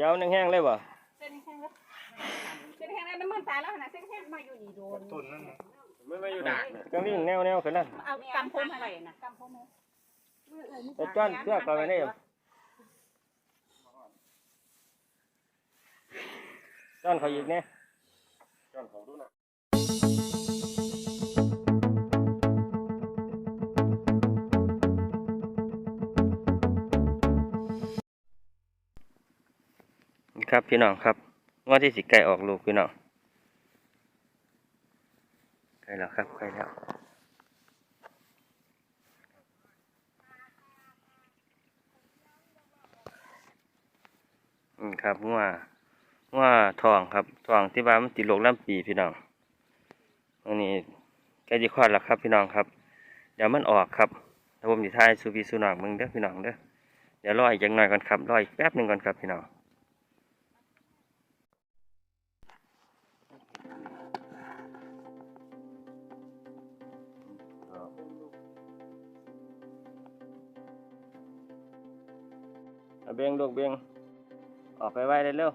ยาวแห้งๆเลยบ่เส้นแห้งแล้วเส้นแห้งแล้วน้ำมันตายแล้วนะเส้นแห้งมาอยู่นี่โดนต้นนั่นน่ะไม่ไม่อยู่ด่างน่ะจังวิ่งแนวๆขึ้นนั่นเอากำพมอะไรนะกำพมไปจ้อนเชือกก่อนไปนี่จ้อนเขาอีกเนี่ยย้อนเขาดูน่ะ ครับพี่น้องครับงวดที่สิไก่ออกลูกพี่น้องใกล้แล้วครับใกล้แล้วอืมครับงัวงัวทองครับทองที่ว่ามันติดโรคลำปีพี่น้องอันนี้ใกล้จะคลอดแล้วครับพี่น้องครับ เดี๋ยวมันออกครับแล้วผมจะทายสูพีสูนองมึงเด้อพี่น้องเด้อเดี๋ยวรออีกจังหน่อยก่อนครับรออีกแป๊บหนึ่งก่อนครับพี่น้อง เอาเบงลูกเบงออกไปไว้เร็ว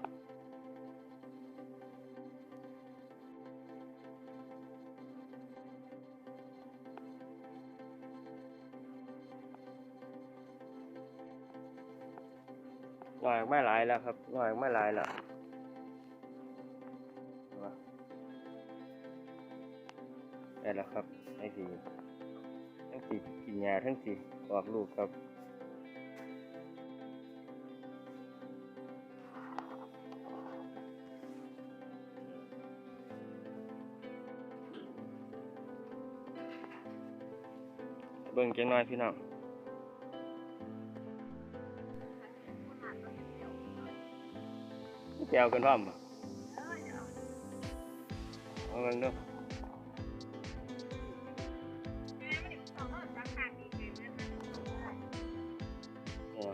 หน่อยไม่หลายแล้วครับหน่อยไม่หลายแล้วได้แล้วครับไอ้สีทั้งสีกินยาทั้งสีออกลูกครับ เบิ่งจังน้อยพี่น้องแกวกันพร้อมบ่เอาเบิ่งดูโอ้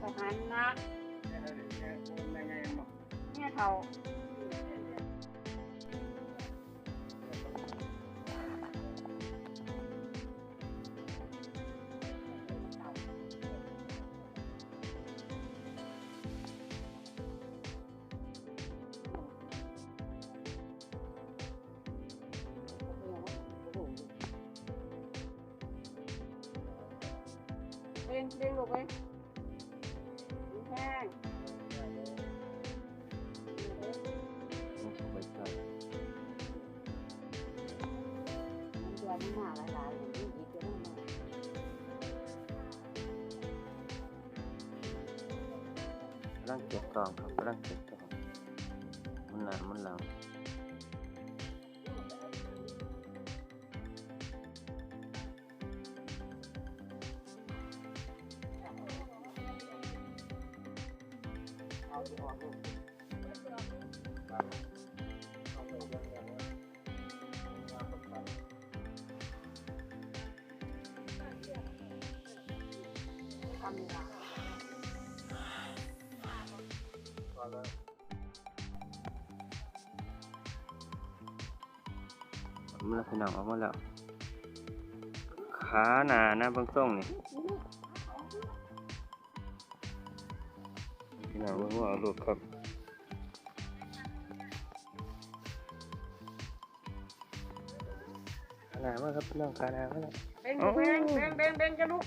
ทหานะเนี่ยเขา เด้งเด้งลูกเอ้ยแห้งไปใส่มันเดือนหนาหลายๆอย่างนี้อีกากำลังเก็บตองครับกำลังเก็บตองมันหนามันหลัง ทำนี่ละออกมาแล้วพี่น้องออกมาแล้ว ขาหนานะเบางส่งนี่พี่น้องเบิ่งว่าลูกครับขาหนามากครับพี่น้องขาหนามากแล้วเด้งเด้งเด้งเด้งเด้งจะลูก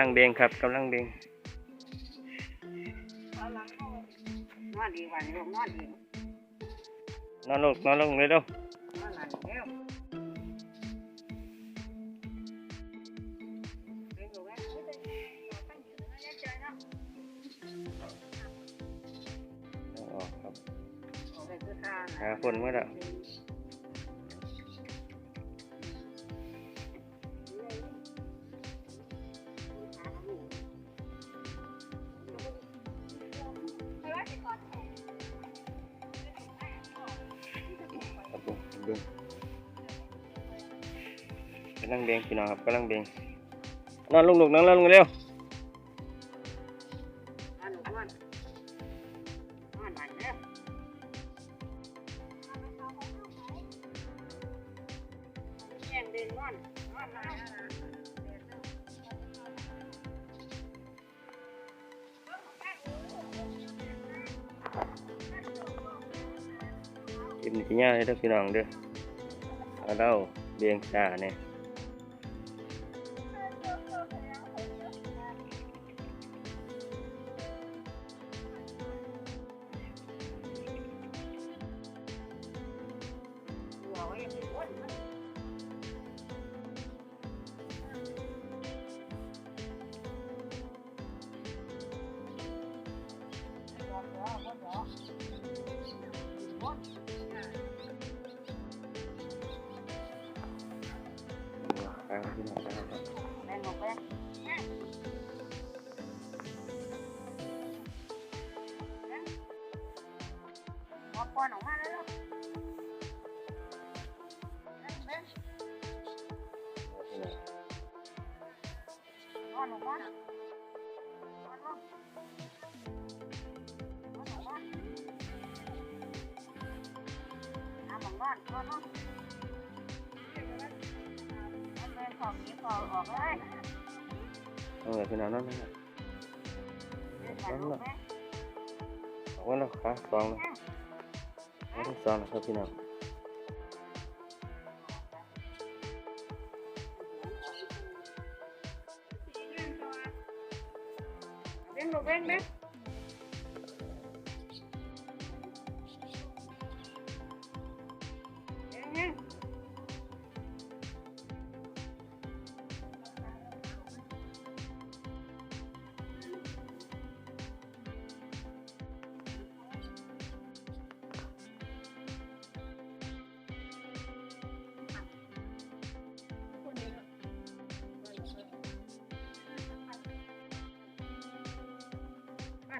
ลังเบงครับกำลังเบงนอนดีวันลูกนอนดีนอนลงนอนลงเลยเด้อนอนหลับเร็วเด้งลูกเอ้ยเอาออกครับเอาไปคือทานหาคนมาแล้วครั บิ่งกำลังเบงพี่น้องครับกำลังเบงนอนลงลูกนั่งลงเร็วอันหนูก้อนก้อนมันเด้อแย่งเดินก้อนก้อนมาแล้วนะ กินที่ย่าให้ท่านพี่น้องเด้อเอาเล่าเบียงชาเนี่ย ครับพี่น้องครับแม่งบอกไปหมอปอนอ ของนี้พอออกเลยเอาเลยพี่น้องนั่นนะครับเดินมาลูกแม่ออกมาแล้วขาสองแล้วเอาที่สองนะครับพี่น้อง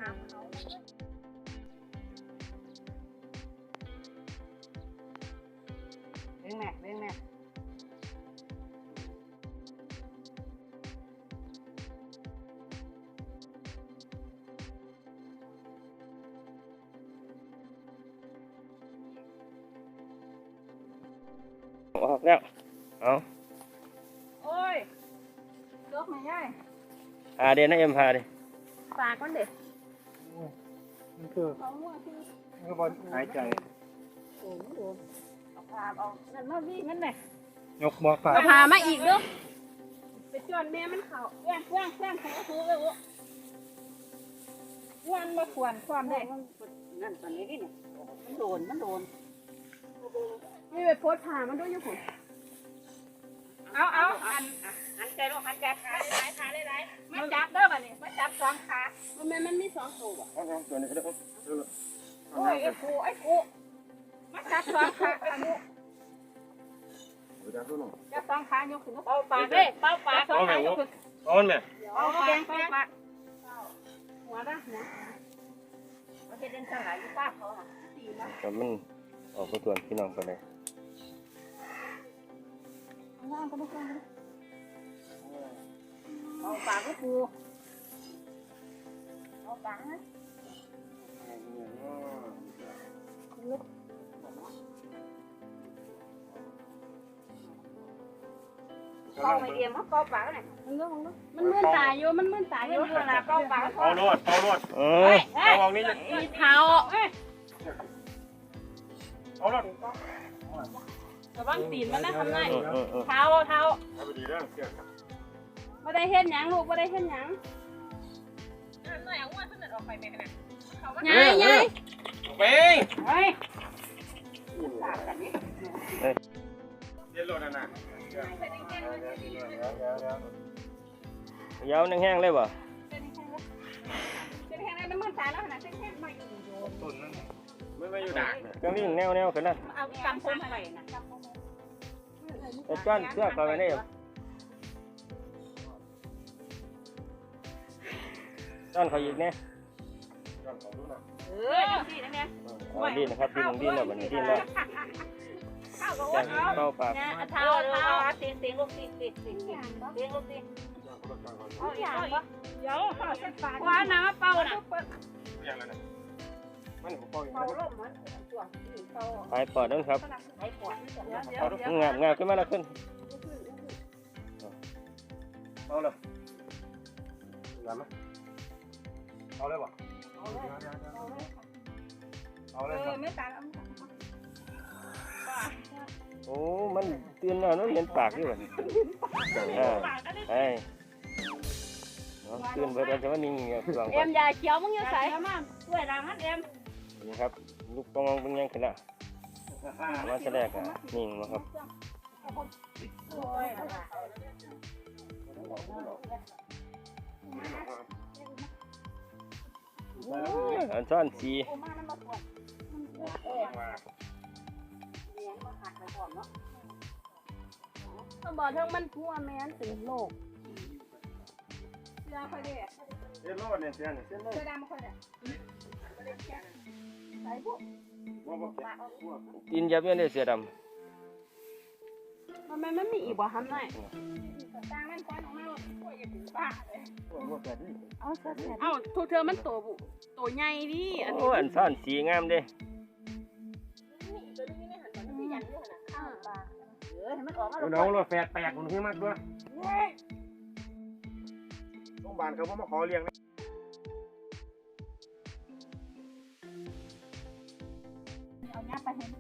เบ้งแม่เบ้งแม่ออกแล้วเอาโอ้ยยกไม่ได้พาเดนนะเอ็มพาเดปากมันเด็ดมันคือเขาม่วงที่เมื่อบอลหายใจโอ้โหเอาพาเอานั่นมาวิ่งนั่นแหละยกบอกปากเอาพามาอีกเด้อไปชวนแม่มันเขาแย่งแย่งแย่งเขาก็คือเลยโอ้วันมาขวนความได้นั่นตอนนี้ดิเนี่ยมันโดนมันโดนนี่ไปโพสผ่ามันด้วยอยุคุณเอาเอาหัน หันใจลูกหันใจขาเลายไหลายไหลมาจับเด้อบัดนี้มาจับสองขามันมันมันมีสองตัวบ่เอาเอาตัวนี้ก็ได้เอาเอาเลยโอ้ยไอ้กูไอ้กูมาจับสองขาไอ้กูเดี๋ยวจะดูหน่อยจับสองขายกขึ้นเป่าปากเลยเป่าปากสองขายกขึ้นเอาไหมเอาปากเป่าปากหัวนะหัวเขาจะเดินสลายอยู่ป้าเขาอะตีมากับมันออกไปส่วนพี่น้องกันเลยเอา เอาปากก็ปูเอาปากนะเป่าไม่เดียมเป่าปากนี่มันเรื่องมันมันมึนตายอยู่มันมึนตายอยู่เวลาเป่าปากเอาโลดเอาโลดเอเฮ้อยเฮ้เอายวางนี้จะมีเท้าเอ้ยเอาโลดระวังตีนมันนะทำไงเออเออเออเท้าเท้าเอาไปดีเด้อเสียไม่ได้เห็นหยังลูกไม่ได้เห็นหยังยายยายไปเฮ้ยเดี๋ยวโลดนะนะเดี๋ยวเดี๋ยวเดี๋ยวเดี๋ยวเดี๋ยวเดี๋ยวยาวแห้งๆเลยบ่เป็นแค่นั้นมันตายแล้วขนาดเส้นๆมาอยู่โยนต้นนั่นไม่ไม่อยู่ดักเนี่ยจังนี้แนวแนวๆขึ้นนะเอากำพมไปนะแต่จ้อนเสื้อเข้าไปได้ ยู่จ้อนเขาอีกเนี่ยย้อนของดูหน่อยเออดีนะเนี่ยเอาดินนะครับดินของดินแล้วบัดนี้ดินแล้วเข้าก็แต่ว่าเอาเข้าปากนะเท้าเท้าตีนตีนลูกตีนตีนตีนตีนตีนลูกตีนเอาอีกเอาอีกเดี๋ยวว่าน้ำเป่าน่ะอย่างนั้นน่ะมันผมเป่าอย่างเป่านั้นลมมันช่วงเป่าหายปอดนั่นครับไอ้ปวดเดี๋ยวเดี๋ยวเอาเดี๋ยวงามงามขึ้นมาแล้วขึ้นเอาเลยได้ไหม เอาเลยบ่เอาเลยเอเลยอไม่ตายแล้วโอ้ มันตื่นแล้วเนาะเห็นปากอยู่บ่อ่าไอ้เนาะตื่นเบิดแล้วจะว่านิ่งเงี้ยฟังเอ็มยาเขียวมึงยังใส่มาช่วยรังมันเอ็มนี่ครับ ลูกปองเป็นยังขึ้นละมาแสดงอะนิ่งมาครับอั นซ่อนสีต้องบอกเรื่องมันทั่วแม่นถึงโลกเสื้อค่อยเด็ดเส้นโลดเนี่ยเส้นเนี่ยเส้นโลดเสื้อดำค่อยเด็ดใส่พวกบ่บ่กินยับยันเลยเสือด มันไม่มันมีอีกบ่ทำหน่อยตางมันก้อนของเราพวกอย่าถึงบ้าเลยบ่แบบนี้เอาเสื้อเอ้าทุกเธอมันโตบุโตใหญ่ดิอันำนี้โอ้อันซ่อนสีงามเด้เออให้มันออกมาเอาน้องเราแฝดแปลกคนที่มากด้วยโรงพยาบาลเขาบ่มาขอเลี้ยงนะเอาหน้าไปเห็น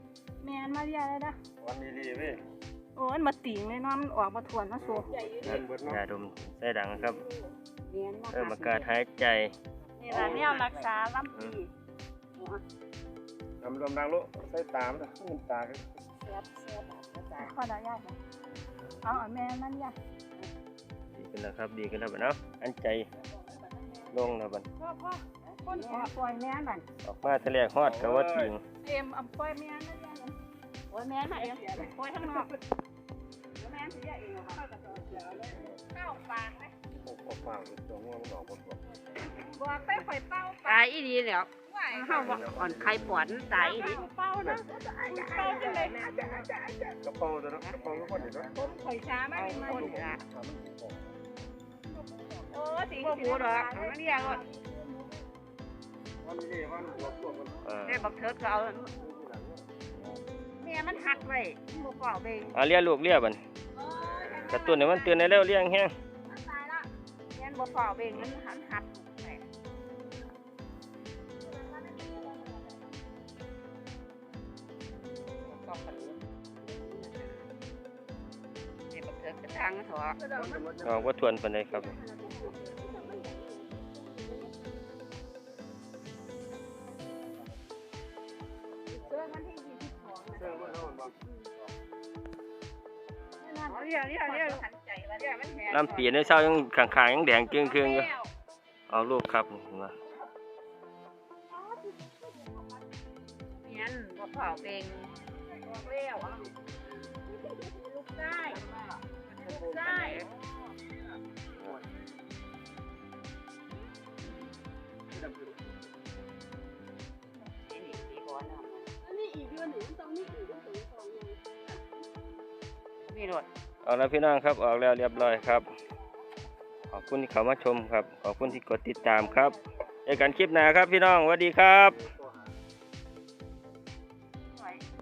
แม่นมาเรียเลยนะวันนี้ดีเว้ยโอ้ยมาติ่งเลยเนาะมันออกมาทวนมาสูบยาดมใส่ดังครับเรียนมาเริ่มอากาศหายใจนี่ล่ะเนี่ยรักษาลำปีทำรวมดังลูกใส่ตามนะมันตากันเสียบเสียบรักษาข้อดายากนะเอาแม่มันยากดีขึ้นแล้วครับดีขึ้นแล้วบัดเนาะอันใจลงแล้วบัดพ่อพ่อคนขอปล่อยแม่นั่นออกมาทะเลฮอดกับว่าติงเอ็มเอาปล่อยแม่นั่นยังปล่อยแม่มาเอ็มปล่อยข้างนอกแม่เสียเองเข้ากับตัวเสียเลยเข้าปากไหมโอ้โหเปล่าตัวง่วงมันออกหมดตัวบอกไปข่อยเป้าตายอีดีแล้วเข้าอ่อนไข่ปวดตายอีดีเป้านะเป้าจังเลยกระเป๋าตัวนั้นกระเป๋าทุกคนเห็นไหมผมข่อยช้าไม่เป็นคนละโอ้สิบ่บูดอกมันเรียกว่าวันนี้วันหัวพวกมันเออแม่บักเถิดก็เอาแม่มันหักไว้บ่เป่าเบงเอาเลี้ยลูกเลี้ยบัด กระตุ้นเนี่ยมันเตือนในเร็วเรียงแห้งมันตายละเรียนบทสอบเงมันหันหัดเก็บบันเทิงกระตังเถอะอ๋อว่าทวนไปเลยครับ เรียกเรียกเรียกหันใจว่าเรียกมันแหงลำปีในเช้ายังข้างๆยังแดงเกรียงๆอยู่เอาลูกครับเห็นบ่เนียนบ่เป่าเบงบอกเลี้ยวลูกได้ลูกได้มีรถ เอาแล้วพี่น้องครับออกแล้วเรียบร้อยครับ ขอบคุณที่เข้ามาชมครับ ขอบคุณที่กดติดตามครับเจอกันคลิปหน้าครับพี่น้องสวัสดีครับ